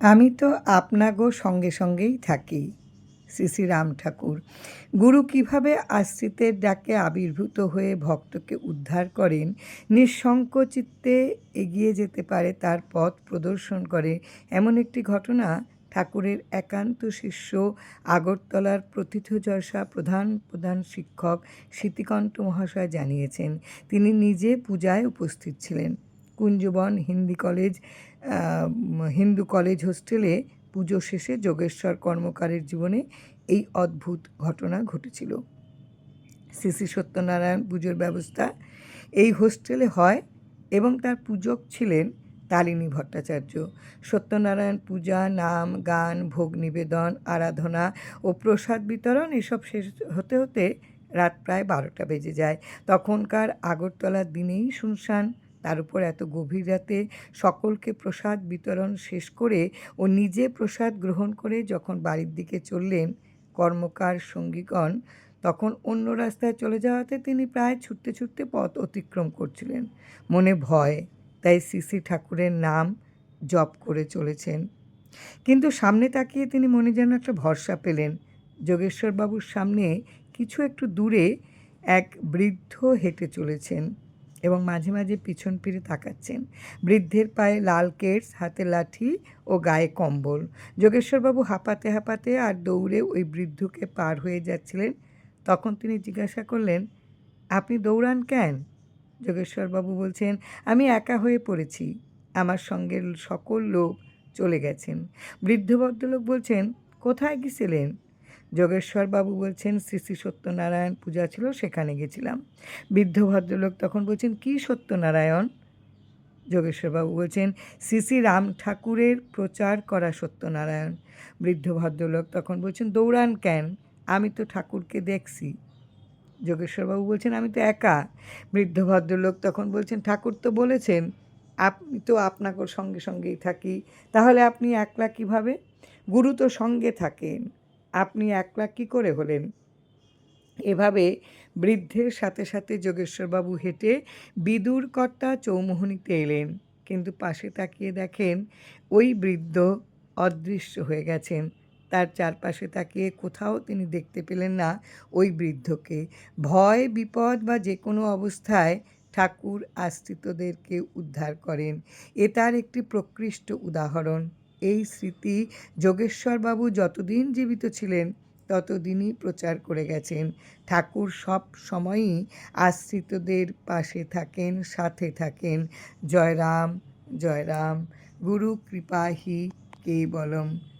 আমি তো আপনাগো সঙ্গে সঙ্গেই থাকি, শ্রী রাম ঠাকুর। গুরু কীভাবে আশ্রিতের ডাকে আবির্ভূত হয়ে ভক্তকে উদ্ধার করেন নিঃসংক চিত্তে এগিয়ে যেতে পারে তার পথ প্রদর্শন করে, এমন একটি ঘটনা? ঠাকুরের একান্ত শিষ্য, আগরতলার প্রথিতযশা প্রধান প্রধান শিক্ষক, স্মৃতিকণ্ঠ মহাশয় জানিয়েছেন, তিনি নিজে পূজায় উপস্থিত ছিলেন। কুঞ্জবন হিন্দি কলেজ হিন্দু কলেজ হোস্টেলে পুজো শেষে যোগেশ্বর কর্মকারের জীবনে এই অদ্ভুত ঘটনা ঘটেছিল। শ্রী সত্যনারায়ণ পুজোর ব্যবস্থা এই হোস্টেলে হয় এবং তার পূজক ছিলেন তালিনী ভট্টাচার্য। সত্যনারায়ণ পূজা, নাম, গান, ভোগ নিবেদন, আরাধনা ও প্রসাদ বিতরণ এসব শেষ হতে হতে রাত প্রায় বারোটা বেজে যায়। তখনকার আগরতলার দিনেই শুনশান তার উপর এত গভীর রাতে সকলকে প্রসাদ বিতরণ শেষ করে ও নিজে প্রসাদ গ্রহণ করে যখন বাড়ির দিকে চললেন কর্মকার সঙ্গীগণ, তখন অন্য রাস্তায় চলে যাওয়াতে তিনি প্রায় ছুটতে ছুটতে পথ অতিক্রম করছিলেন। মনে ভয়, তাই শ্রী ঠাকুরের নাম জপ করে চলেছেন। কিন্তু সামনে তাকিয়ে তিনি মনে যেন একটা ভরসা পেলেন। যোগেশ্বরবাবুর সামনে কিছু একটু দূরে এক বৃদ্ধ হেঁটে চলেছেন। এবং মাঝে মাঝে পিছন ফিরে তাকাচ্ছেন। বৃদ্ধের পায়ে লাল কেটস হাতে লাঠি ও গায়ে কম্বল। যোগেশ্বরবাবু হাঁপাতে হাঁপাতে আর দৌড়ে ওই বৃদ্ধকে পার হয়ে যাচ্ছিলেন। তখন তিনি জিজ্ঞাসা করলেন, আপনি দৌড়ান কেন? যোগেশ্বরবাবু বলছেন, আমি একা হয়ে পড়েছি। আমার সঙ্গের সকল লোক চলে গেছেন। বৃদ্ধ ভদ্রলোক বলছেন, কোথায় গেছিলেন? যোগেশ্বরবাবু বলছেন, শ্রী শ্রী সত্যনারায়ণ পূজা ছিল, সেখানে গেছিলাম। বৃদ্ধ ভদ্রলোক তখন বলছেন, কি সত্যনারায়ণ? যোগেশ্বরবাবু বলছেন, শ্রী শ্রী রাম ঠাকুরের প্রচার করা সত্যনারায়ণ। বৃদ্ধ ভদ্রলোক তখন বলছেন, দৌড়ান কেন? আমি তো ঠাকুরকে দেখছি। যোগেশ্বরবাবু বলছেন, আমি তো একা। বৃদ্ধ ভদ্রলোক তখন বলছেন, ঠাকুর তো বলেছেন, আপনি তো আপনাকে সঙ্গে সঙ্গেই থাকি, তাহলে আপনি একলা কীভাবে? গুরু তো সঙ্গে থাকেন। আপনি একলা কী করে হলেন? এভাবে বৃদ্ধের সাথে সাথে যোগেশ্বরবাবু হেঁটে বিদুর কর্তা চৌমোহনীতে এলেন। কিন্তু পাশে তাকিয়ে দেখেন ওই বৃদ্ধ অদৃশ্য হয়ে গেছেন। তার চারপাশে তাকিয়ে কোথাও তিনি দেখতে পেলেন না ওই বৃদ্ধকে। ভয়, বিপদ বা যে কোনো অবস্থায় ঠাকুর আশ্রিতদেরকে উদ্ধার করেন। এ তার একটি প্রকৃষ্ট উদাহরণ। এই স্মৃতি যোগেশ্বরবাবু যতদিন জীবিত ছিলেন, ততদিনই প্রচার করে গেছেন। ঠাকুর সব সময়ই আশ্রিতদের পাশে থাকেন, সাথে থাকেন। জয়রাম জয়রাম, গুরু কৃপাহি কেবলম।